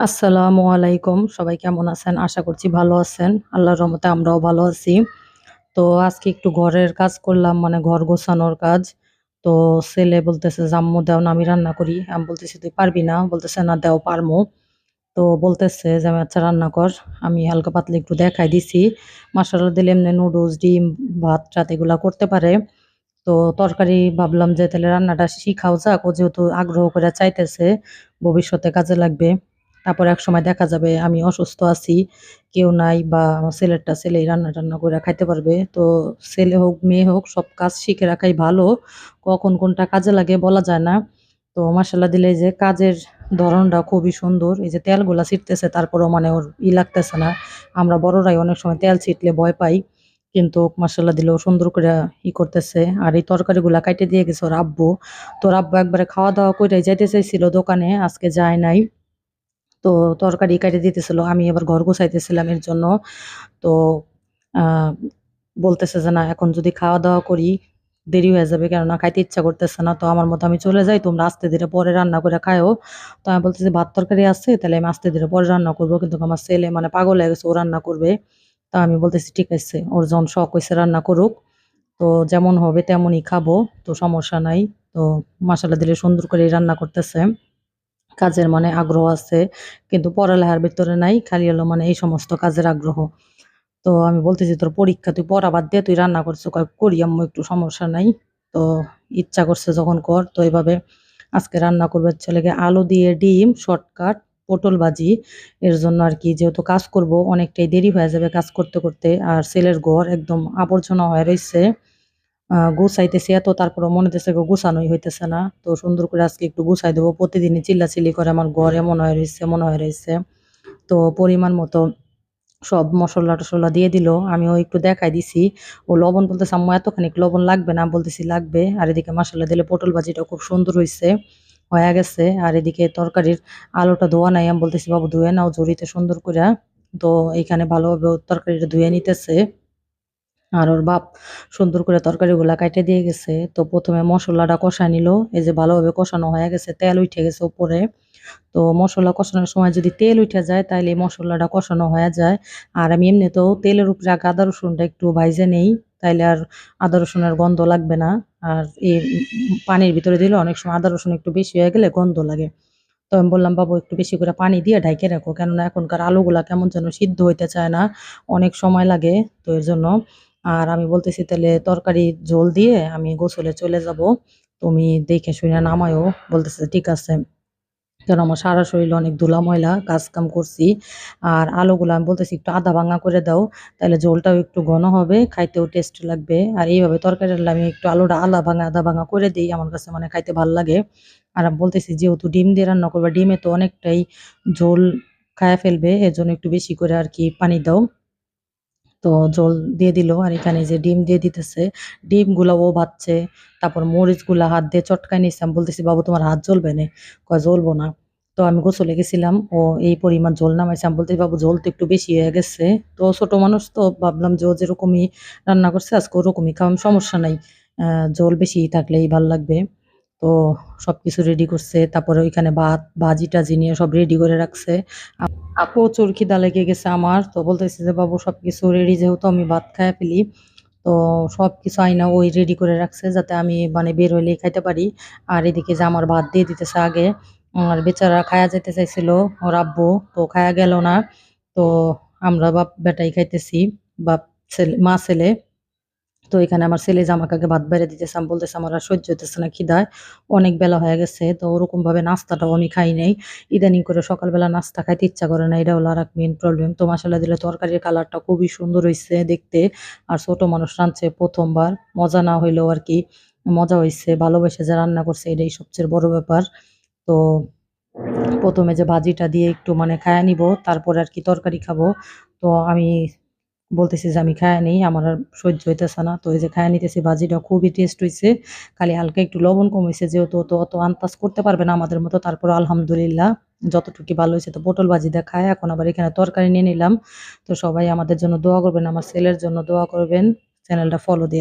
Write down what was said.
আসসালামু আলাইকুম। সবাই কেমন আছেন? আশা করছি ভালো আছেন। আল্লাহর রহমতে আমরাও ভালো আছি। তো আজকে একটু ঘরের কাজ করলাম মানে ঘর গোছানোর কাজ। তো ছেলে বলতেছে, জাম্মু দেও না, আমি রান্না করি। আমি বলতেছি, তুই পারবি না? বলতেছে, না, দেও, পারমু। তো বলতেছে, যে, আমি আচ্ছা রান্না কর। আমি হালকা পাতলা একটু দেখাই দিছি। মশলা দিলে এমনি নুডলস, ডিম, ভাত টাত এগুলা করতে পারে। তো তরকারি ভাবলাম যে, তাহলে রান্নাটা শিখাও যাক। ও যেহেতু আগ্রহ করে চাইতেছে, ভবিষ্যতে কাজে লাগবে। তারপর এক সময় দেখা যাবে আমি অসুস্থ আছি, কেউ নাই বা আমার ছেলেরটা ছেলেই রান্না টান্না করে খাইতে পারবে। তো ছেলে হোক, মেয়ে হোক, সব কাজ শিখে রাখাই ভালো। কখন কোনটা কাজে লাগে বলা যায় না। তো মাসাল্লাহ দিলে যে কাজের ধরনটা খুবই সুন্দর। এই যে তেলগুলা ছিটতেছে, তারপরও মানে ওর ই লাগতেছে না। আমরা বড়রাই অনেক সময় তেল ছিটলে ভয় পাই। কিন্তু মাসাল্লাহ দিলেও সুন্দর করে ই করতেছে। আর এই তরকারিগুলা কাইটে দিয়ে গেছে ওর আব্বু। তোর আব্বু একবারে খাওয়া দাওয়া করে যাইতে চাইছিল দোকানে, আজকে যায় নাই। তো তরকারি কাইটে দিতেছিল, আমি এবার ঘর গোছাইতেছিলাম এর জন্য। তো বলতেছে যে না, এখন যদি খাওয়া দাওয়া করি, দেরি হয়ে যাবে কেননা খাইতে ইচ্ছা করতেছে না। তো আমার মতো আমি চলে যাই, তোমরা আস্তে ধীরে পরে রান্না করে খায়ও তো আমি বলতেছি, ভাত তরকারি আছে, তাহলে আমি আস্তে ধীরে পরে রান্না করব। কিন্তু আমার ছেলে মানে পাগল হয়ে গেছে, ও রান্না করবে। তা আমি বলতেছি, ঠিক আছে, ওর যখন শখ হয়েছে রান্না করুক। তো যেমন হবে তেমনই খাব, তো সমস্যা নাই। তো মশলা দিলে সুন্দর করে রান্না করতেছে। কাজের মানে আগ্রহ আছে, কিন্তু পড়ালেখার ভিতরে নাই, খালি হলো মানে এই সমস্ত কাজের আগ্রহ। তো আমি বলতেছি, তোর পরীক্ষা তুই পড়া বাদ দিয়ে তুই রান্না করছ করি আম্মু, একটু সমস্যা নাই। তো ইচ্ছা করছে যখন কর, তো এইভাবে আজকে রান্না করবে। ছেলেকে আলু দিয়ে ডিম, শর্টকাট, পটল ভাজি, এর জন্য আর কি যেহেতু কাজ করব, অনেকটাই দেরি হয়ে যাবে কাজ করতে করতে, আর ছেলের ঘর একদম আবর্জনা হয়ে রয়েছে। গুছাইতেছি, এত তারপরে মনে হইতেছে গো গুছানোই হইতেছে না। তো সুন্দর করে আজকে একটু গুছাই দেবো। প্রতিদিনই চিল্লাচিল্লি করে আমার ঘর এমন হয়ে রয়েছে মনে হয়ে রয়েছে তো পরিমাণ মতো সব মশলা টসলা দিয়ে দিল। আমিও একটু দেখাই দিছি। ও লবণ বলতেছে, আম্মু এতখানি লবণ লাগবে না? বলতেছি, লাগবে। আর এদিকে মশলা দিলে পটল ভাজিটা খুব সুন্দর হয়েছে হয়ে গেছে। আর এদিকে তরকারির আলোটা ধোয়া নাই। আমি বলতেছি, বাবু, ধুয়ে নাও জড়িতে সুন্দর করে তো এইখানে ভালোভাবে তরকারিটা ধুয়ে নিতেছে। আর ওর বাপ সুন্দর করে তরকারিগুলা কাইটে দিয়ে গেছে। তো প্রথমে মশলাটা কষায় নিল। এই যে ভালোভাবে কষানো হয়ে গেছে, তেল উঠে গেছে উপরে। তো মশলা কষানোর সময় যদি তেল উঠে যায় তাহলে মশলাটা কষানো হয়ে যায়। আর আমি এমনিতেও তেলের উপরে আগে আদা রসুনটা একটু ভাইজে নেই, তাইলে আর আদা রসুনের গন্ধ লাগবে না। আর এই পানির ভিতরে দিলে অনেক সময় আদা রসুন একটু বেশি হয়ে গেলে গন্ধ লাগে। তো আমি বললাম, বাবু, একটু বেশি করে পানি দিয়ে ঢাইকে রাখো। কেননা এখনকার আলুগুলা কেমন যেন সিদ্ধ হইতে চায় না, অনেক সময় লাগে তো এর জন্য। আর আমি বলতেছি, তাহলে তরকারি ঝোল দিয়ে আমি গোসলে চলে যাব। তুমি দেখে শুনে নামায়ও। বলতেছে, ঠিক আছে। কারণ আমার সারা শরীরে অনেক ধুলা ময়লা কাজ কাম করছি। আর আলুগুলো আমি বলতেছি, একটু আধা ভাঙা করে দাও, তাহলে ঝোলটাও একটু ঘন হবে, খাইতেও টেস্ট লাগবে। আর এইভাবে তরকারি আমি একটু আলুটা আধা ভাঙা আধা ভাঙা করে দিই, আমার কাছে মানে খাইতে ভালো লাগে। আর আমি বলতেছি, যেহেতু ডিম দিয়ে রান্না করবে, ডিমে তো অনেকটাই ঝোল খায়া ফেলবে এর জন্য একটু বেশি করে আর কি পানি দাও। তো জল দিয়ে দিল আর এখানে যে ডিম দিয়ে দিতেছে। ডিমগুলা ও ভাজছে তারপর মরিচগুলা হাত দিয়ে চটকায় নিচ্ছে আমি বলতেছি, বাবু, তোমার হাত জ্বলবে না? কয়, জ্বলবো না। তো আমি গোসলে গেছিলাম, ও এই পরিমাণ জল নামাইছে। আমি বলতেছি, বাবু, জল তো একটু বেশি হয়ে গেছে। তো ছোট মানুষ তো ভাবলাম যে ও যেরকমই রান্না করছে, আজকে ওরকমই খাওয়াম, সমস্যা নাই। ঝোল বেশি থাকলেই ভালো লাগবে। তো সব কিছু রেডি করছে তারপরে ওইখানে ভাত ভাজি টাজি নিয়ে সব রেডি করে রাখছে আ প্রচুর খিদা লেগে গেছে আমার। তো বলতেছি যে, "বাবু সবকিছু রেডি যেহেতু আমি ভাত খাইয়া ফেলি।" তো সবকিছু আইনা ওই রেডি করে রাখছে যাতে আমি মানে বের হইলেই খাইতে পারি। আর এদিকে যে আমার ভাত দিয়ে দিতেছে আগে। আর বেচারা খায়া যেতে চাইছিল ওর আব্বু। তো খায়া গেল না। তো আমরা বাপ বেটাই খাইতেছি। বাপ ছেলে মা ছেলে। তো এখানে আমার ছেলে আগে ভাত বেড়ে দিতেছে। আমি বলতেছি, আমার আর সহ্য হইতেছে না খিদায়। অনেক বেলা হয়ে গেছে। তো ওরকমভাবে নাস্তাটাও আমি খাই নাই। ইদানিং করে সকালবেলা নাস্তা খাইতে ইচ্ছা করে না। এটা হলো আর এক মেন প্রবলেম। তো মাশাআল্লাহ দিলে তরকারির কালারটা খুবই সুন্দর হয়েছে দেখতে। আর ছোট মানুষ রাঁধছে প্রথমবার, মজা না হইলেও আর কি মজা হইছে। ভালোবেসে যে রান্না করছে, এটাই সবচেয়ে বড় ব্যাপার। তো প্রথমে যে ভাজিটা দিয়ে একটু মানে খাইয়া নিব, তারপরে আর কি তরকারি খাব। তো আমি বলতেছি যে, "আমি খায় নিই আমার আর সহ্য হইতেছে না।" তো এই যে খায় নিতেছি। ভাজিটা খুবই টেস্ট হয়েছে খালি হালকা একটু লবণ কমেছে যেহেতু তো অত আন্দাজ করতে পারবে না আমাদের মতো। তারপর আলহামদুলিল্লাহ যতটুকু ভালো হয়েছে তো পটল ভাজি দেখায় এখন আবার এখানে তরকারি নিয়ে নিলাম। তো সবাই আমাদের জন্য দোয়া করবেন। আমার ছেলের জন্য দোয়া করবেন। চ্যানেলটা ফলো দিয়ে